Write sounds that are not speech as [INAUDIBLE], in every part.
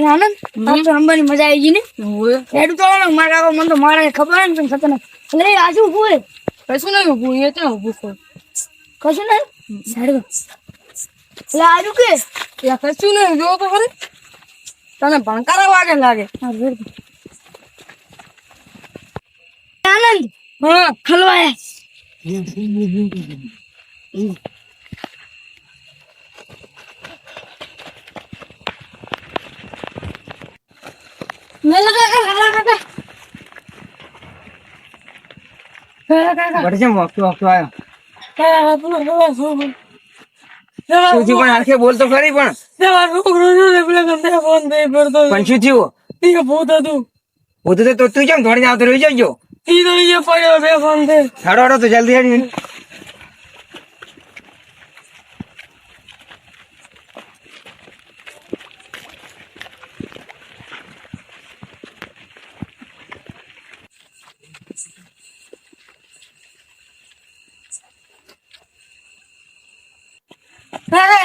એ આનંદ આમ તો રમવાની મજા આવી ગઈ ને? રેડું તો ને મારા કાકા મને તો મારે ખબર ને તને ખતરનાક એટલે એ આજુ ઊભું હોય? કશું નહીં ઊભું એ ત્યાં ઊભું કર કશું નહીં? સારું. એટલે આજુ કે? કશું નહીં જો તો ખરી. તને ભણકારા વાગે લાગે. આનંદ હા. ખલવાયા. મેલા કાકા મેલા કાકા મેલા કાકા વળી જેમ વખતું વખતું આવ્યો થયું પણ આખે બોલ તો ખરી પણ ફોન દઈ પડતો પણ શું થયું એ ભૂત હતું હું તો તો કેમ થોડી આવતો રહી જજો ઈ તો દે જલ્દી કાકા,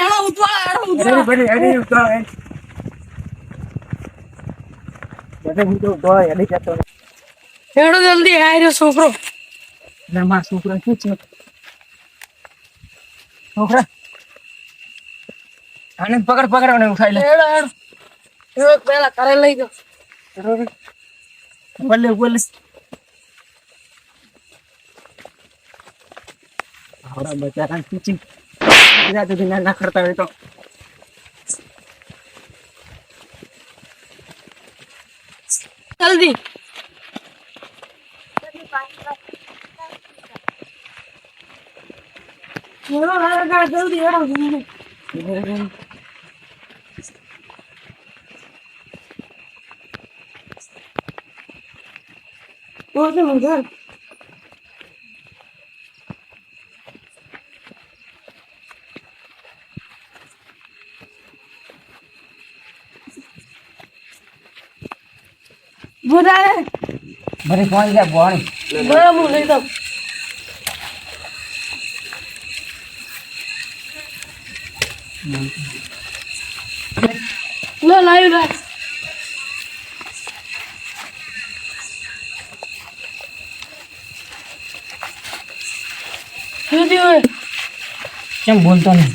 એનો એનો ઉતવાળ. હેડી હેડી તો હેડી જલ્દી રહ્યો છોકરો. ને છોકરા શું છે? છોકરા? આને પકડ પકડ અને ઉઠાઈ લે. હેડો હેડો. હેડો પેલા કરે લઈ ગયો બોલે બોલે આવડા બચારા શું છે ના ના કરતા હોય તો. જલ્દી હેડો હેડો કાકા, જલ્દી હેડો જલ્દી. ઓ, તે મને પહોંચી જાય બોણી બરાબર હું લઈ દઉં લો લાવી. રાખ સુધી હોય. કેમ બોલતો નહીં?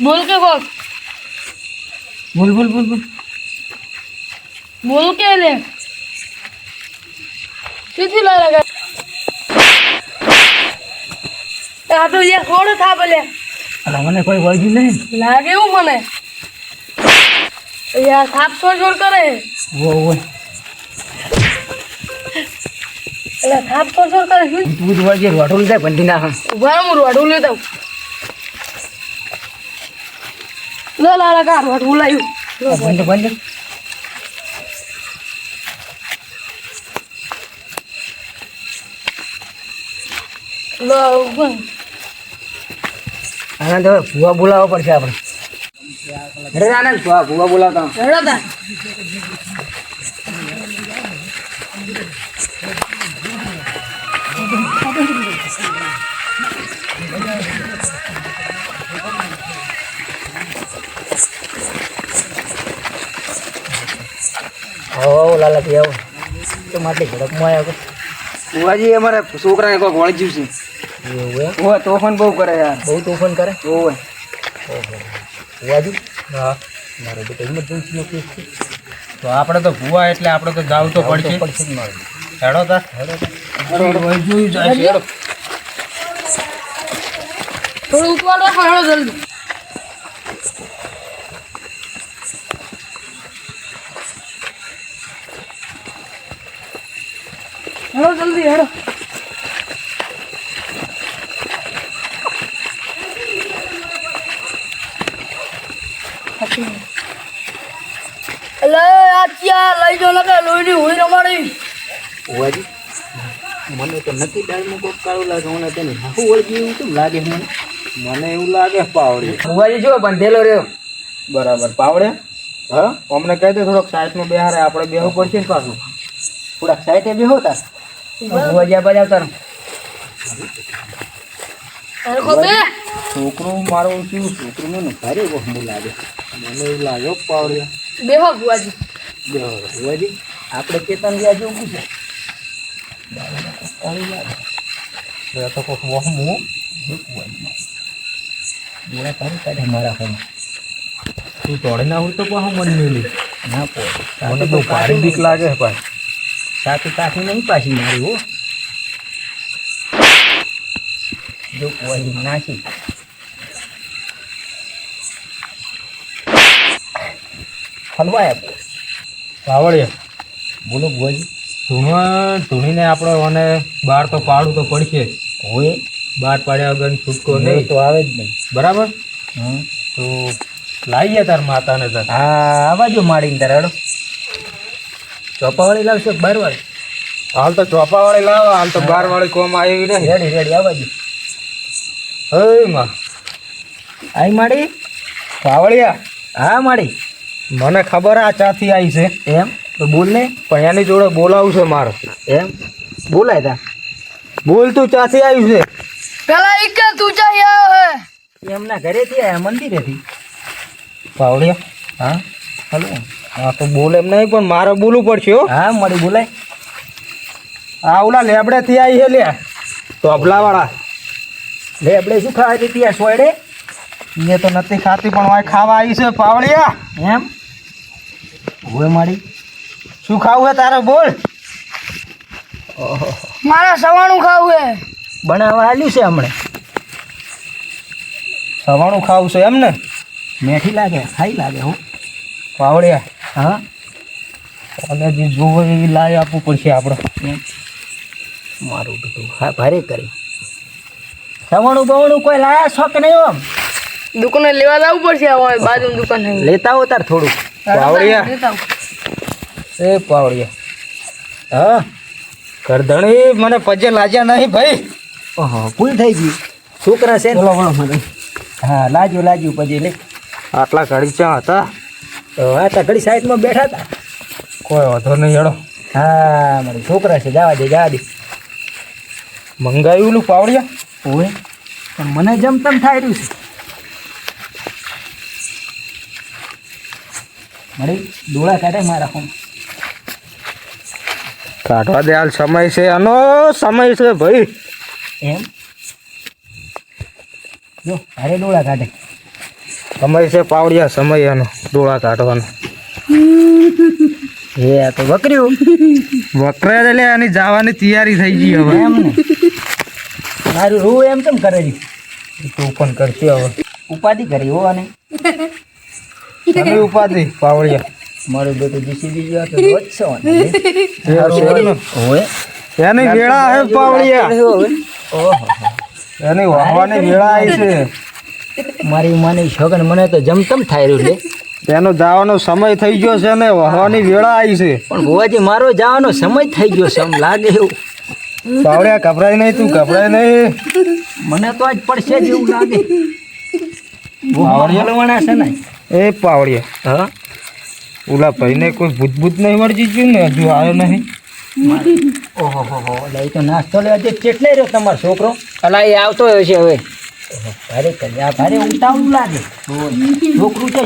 બોલ કે કોક બોલ બોલ બોલ બોલ. બોલ કે લે. સીધી લો લગા આ તો યાર થોડો થા ભલે. અલા મને કોઈ વળગી નહીં. લાગે એવું મને. યાર સાપ છોડ છોડ કરે. ઓ ઓ એટલે થાપ છોડ છોડ કરે. શું તું જ વળગે રોટું જાય બંધી ના ઊભા હું રોડું દઉં લો લાલા કા રોડું લાવ્યું? બંધ બંધ. આનંદ હવે ભૂવા બોલાવવો પડશે આપણે. અરે આનંદ ભૂવા ભૂવા બોલાવતા હેડો તા હો લાલાથી આવો. તો માટે ઝડપમાં આવ્યો ભૂવાજી અમારે છોકરાને કોઈક વળગ્યું છે. એવું તોફાન બહુ કરે યાર. બહુ તોફાન કરે? હોય ભૂવાજી હા. મારો બેટો ઇમરજન્સીનો કેસ છે તો આપણે તો ભૂવા એટલે આપણે તો જાવ તો પડશે. પડશે જ મારે. હેડો તા. હેડો જોયું જાય હેડો. થોડું ઉતવાળ હેડો જલ્દી. હેડો જલ્દી હેડો. એટલે આ લઈ લોહીની હોય રમાડી. મને તો નથી ડાળમાં કોક કાળું લાગે મને તેને હાહુ વળગી એવું કેમ લાગે મને? મને એવું લાગે પાવડે. ભૂવાજી જો બંધેલો રહ્યો. બરાબર પાવડે? હા. અમને કહી દે થોડોક સાઈડમાં બેહારે આપણે બેહવું પડશે ને પાછું. થોડાક સાઈડે બેહો તાર ભૂવાજી આ બાજુ આવતા રહો. તારે ખોબે. છોકરું મારું શું છોકરું મને ભારે બહુ લાગે. મને એવું લાગે હો પાવડિયા. બેહો ભુવાજી. ભુવાજી આપણે ચેતન વ્યાજ ઊભું છે તો કોક વહમું ડોળા તારી કાઢે મારા હોમ તું તોડે ના હોય તો પાછું મન મેલી? ના પો. મને તો ભારી બીક લાગે છે ભાઈ. સાથી કાઠી નહીં પાછી મારી હો. જો કોઈ નાખી. હલવાયા પાવળીએ બોલો ભુવાજી. ધૂણ ધૂણીને આપણે મને બહાર તો પાડવું તો પડશે. હોય. બહાર પાડ્યા વગર છૂટકો નહીં. તો આવે જ નહીં. બરાબર? તો લાવીએ તાર માતાને તાર. હા આવા જો માડીને તારે હેડો. ચોપાવાળી લાવશો બારવાળી? હાલ તો ચોપાવાળી લાવો હાલ તો બાર વાળી કોમ આવી ને રેડી રેડી આવા જો હે માં. આઈ માડી. પાવળિયા હા માડી. મને ખબર આ ચાથી આવી છે. એમ? તો બોલ ને. પણ એની જોડે બોલાવું છે મારે. એમ? બોલાય તા. બોલ તું ચાથી આવ્યું છે. પેલા એક કે તું ચાહી આવ્યો હે? એમના ઘરેથી આયા મંદિરેથી. પાવળિયા હા. હલો. હા તો બોલ એમ નહીં પણ મારે બોલવું પડશે હો. હા મારી બોલાય. આ ઓલા લેબડેથી આવી છે લે તોબલાવાળા લે આપણે શું ખાવા હતી આ સોયડે? એ તો નથી ખાતી પણ મારે ખાવા આવી છે પાવળિયા. એમ? હોય મારી. શું ખાવું હે તારે? બોલ. મારા સવાણું ખાવું હે. બનાવવા આવ્યું છે હમણે. સવાણું ખાવું છે એમ ને મેઠી લાગે ખાઈ લાગે હો. પાવળિયા. હા? કોલેજ જે જોવે એવી લાવી આપવું પડશે આપણે મારું બધું હા ભારે કરી. સવાણું બવાણું કોઈ લાયા છો કે નહીં આમ દુકાને લેવા જવું પડશે હવે બાજુ દુકાન. નહીં લેતા આવો તાર થોડું પાવડિયા એ પાવડિયા હા કરધણી મને પજે લાજ્યા નહીં ભાઈ. ઓહો ભૂલ થઈ ગઈ. છોકરા છે? બોલો બોલો મને. હા લાજ્યું લાજ્યું પછી લે. આટલા ઘડી ચા હતા? તો આ તા ઘડી સાઈડમાં બેઠા હતા કોઈ વાંધો નહીં હેડો. હા મારા છોકરા છે જવા દે જવા દે. મંગાવ્યું પાવડિયા પાવળિયા? ઓય પણ મને જમતમ થાય રહ્યું છે. મારી ડોળા કાઢે મારા હોમ કાઢવા દે હાલ સમય છે. આનો સમય છે ભાઈ. એમ? જો અરે ડોળા કાઢે. સમય છે પાવડિયા સમય આનો ડોળા કાઢવાનો. [LAUGHS] એ આ તો વકરી વકરે એટલે આની જવાની તૈયારી થઈ ગઈ હવે. એમ ને. મારું રૂ એમ કેમ કરે છે? તું પણ કરતી હવે. ઉપાધિ કરી હો અને [LAUGHS] તમે ઉપાધિ પાવળિયા. મારું બેટું જીસીબી જેવા તો ને? હોય. એની વેળા હે પાવળિયા. ઓહો. એની વાહવાની વેળા આવી છે. મારી માની છોકન મને તો જમતમ થાય રહ્યું છે. એનો જવાનો સમય થઈ ગયો છે ને વાહવાની વેળા આવી છે. પણ ભુવાજી મારો જવાનો સમય થઈ ગયો છે એમ લાગે એવું. પાવડિયા ગભરાય નહીં તું ગભરાય નહીં. મને તો આજ પડશે જેવું લાગે. પાવડિયા? છે ને. એ પાવડિયા હા? ઓલા ભાઈને કોઈ ભૂત ભૂત નહીં મળી ગયું ને? હજુ આવ્યો નહીં. ઓહો હો હો એટલે એ તો નાસ્તો લેવા જે કેટલે રહ્યો તમારો છોકરો? અલા એ આવતો હશે હવે. ભારે કરી. ભારે ઉતાવળું લાગે. છોકરું છે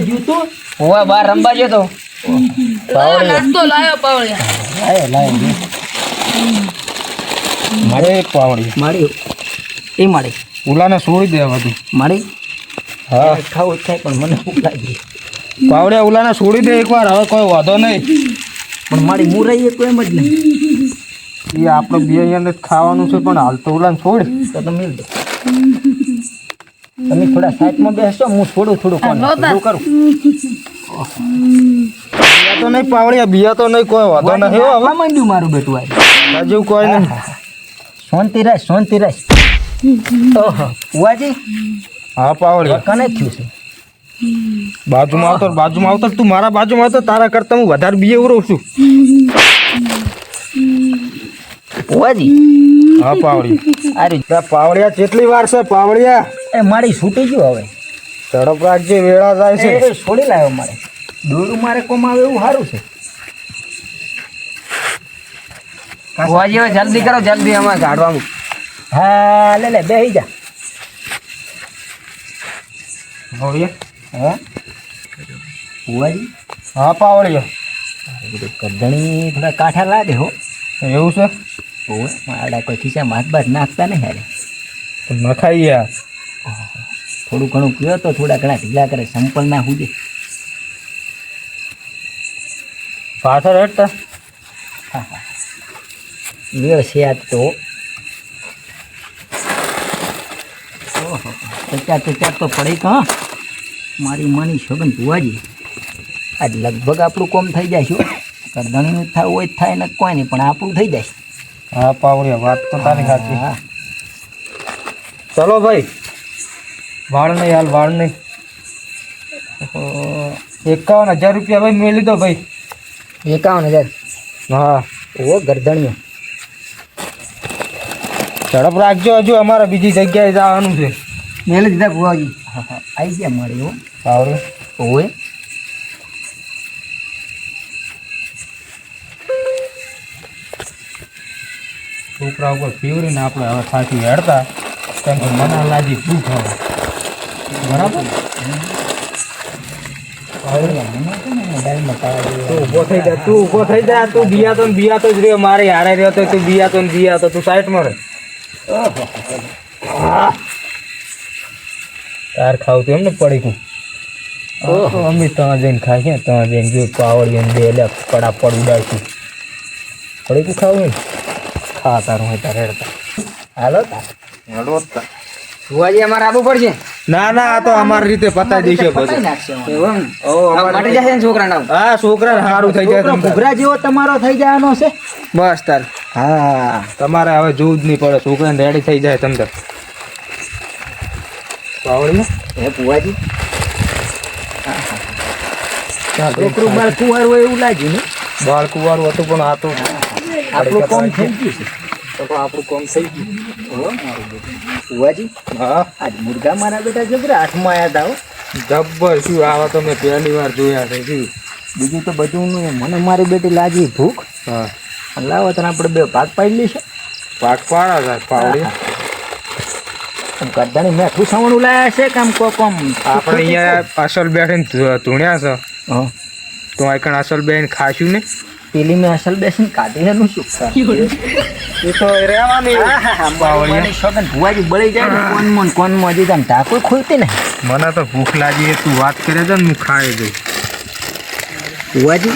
હોવા બહાર રમવા ગયો તો. નાસ્તો લાયો પાવળિયા. લાય લાય મારે એ મારી. ઓલાને છોડી દેવા બધું મારી? હા. ખાવું જ થાય પણ મને ભૂખ લાગી. પાવડિયા ઓલાને છોડી દે એકવાર હવે કોઈ વાંધો નહીં. પણ મારી મુરાઈ એક એમ જ નહીં. એ આપણે બે અહીંયા ખાવાનું છે પણ હાલ તો ઓલાને છોડ. તો તમે દો તમે થોડા સાઈડમાં બેસજો હું થોડું થોડું કોણ કરું. બિયા તો નહીં પાવડિયા બિયા તો નહીં કોઈ વાંધો નહીં હો હવે. માંડ્યું મારું બેટું આજે. હજુ કોઈ નહીં. શાંતિ રાખ શાંતિ રાખ. ઓહો હા પાવડિયા કને થયું છે. બાજુમાં આવતો બાજુમાં આવતો તું મારા બાજુમાં આવતો તારા કરતા હું વધારે બીએ રહું છું. ઉવાજી હા પાવડી અરે. ત્યાં પાવડિયા કેટલી વાર છે પાવડિયા એ મારી છૂટી ગયું હવે. ઝડપ રાખજે વેળા જાય છે. એ છોડી લાવ્યો મારે. દોડું મારે કોમ આવે એવું સારું છે. વાજી હવે જલ્દી કરો જલ્દી અમારે કાઢવાનું હા લે લે બેહી જા. પાવડિયા હા? ભુવાજી હા પાવળિયો. બધું કદણી થોડા કાંઠા લાગે હો. એવું છે? ઓવે આડા કોઈ ખીચા બાથ નાખતા ને હારે. નખાઈ યાર થોડું ઘણું પીવો તો થોડા ઘણા ઢીલા કરે સંપલ ના હુજે. પાછળ હેઠતા લ્યો છે આજ તો. ચચાર ચચાર તો પડે કાં મારી માની શોગન ભુવાજી. આજ લગભગ આપણું કોમ થઈ જાય છે કરધણીનું થાય હોય જ થાય ને કોઈ નહીં પણ આપણું થઈ જાય. હા પાવળિયા વાત તો તારી સાચી. હા. ચલો ભાઈ વાળ નહીં હાલ વાળ નહીં. એકાવન હજાર રૂપિયા ભાઈ મેં લીધો ભાઈ. એકાવન હજાર? હા. ઓ ગરદણીઓ ઝડપ રાખજો હજુ અમારે બીજી જગ્યાએ જવાનું છે. મેલે દીધા ભુવાજી. આવી ગયા મારે હો. સારું. ઓએ છોકરા ઉપર પીવરીને આપણે હવે થાકી હેડતા. કેમ કે મના લાજી ભૂખ હવે બરાબર? તું ઊભો થઈ જા તું ઊભો થઈ જા તું બિયાતો ને બિયાતો જ રહ્યો મારે હારે રહ્યો તો તું બિયાતો ને બિયાતો તું સાઈડમાં રહે. તાર ખાવું તું એમ ને પડીકું અમે ત્યાં જઈને ખાઈએ ત્યાં જઈને જો પાવડી ને બે લે કડા પડ ઉડાડશું. પડીકું ખાવું ને? ખા તારું હોય તારે હેડતા. હાલો તાર. ભુવાજી અમારે આવવું પડશે ના ના આ તો અમારી રીતે પતાવી દઈશે એમ? છોકરાને આવું? હા છોકરા સારું થઈ જાય છોકરો. ઘૂઘરા જેવો તમારો થઈ જવાનો છે. બસ તાર. હા તમારે હવે જોવું જ નહીં પડે છોકરાને રેડી થઈ જાય તમ તાર પાવડી હે પુવાજી છોકરું બાળ કુંવાર એવું લાગ્યું ને? બાળ કુંવારું હતું પણ આ તો આપણું કોમ થઈ ગયું છે. તો આપણું કામ થઈ ગયું. ભુવાજી હા. આજ મુર્ગા મારા બેટા જબરા હાથમાં આવ્યા હતા હો. જબ્બર શું આવા તો મેં પહેલી વાર જોયા છે શું બીજું તો બધું નું મને મારી બેટી લાગી ભૂખ. હા. લાવો તને આપણે બે ભાગ પાડી લઈશું. પાક પાડા છે પાવડી. ગરદાની મેઠું સવણું લાયા છે કામ કો કોમ. આપણે અહીંયા અસલ બેઠીને ધૂણ્યા છે. હા. તો કણ અસલ બેન ખાશું ને? પેલી મેં અસલ બેસીને કાઢી એનું શું એ તો રહેવાની. સોગન ભુવાજી બળી જાય ને કોનમાં ને કોનમાં હજી તામ ઢાકો ખુલતી ને. મને તો ભૂખ લાગી તું વાત કરે છે ને હું ખાઈ દઉં ભુવાજી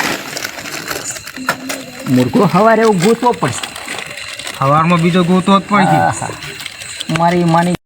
મુર્ગો હવારે એવું ગોતવો પડશે હવારમાં બીજો ગોતવો જ પડશે. મારી માની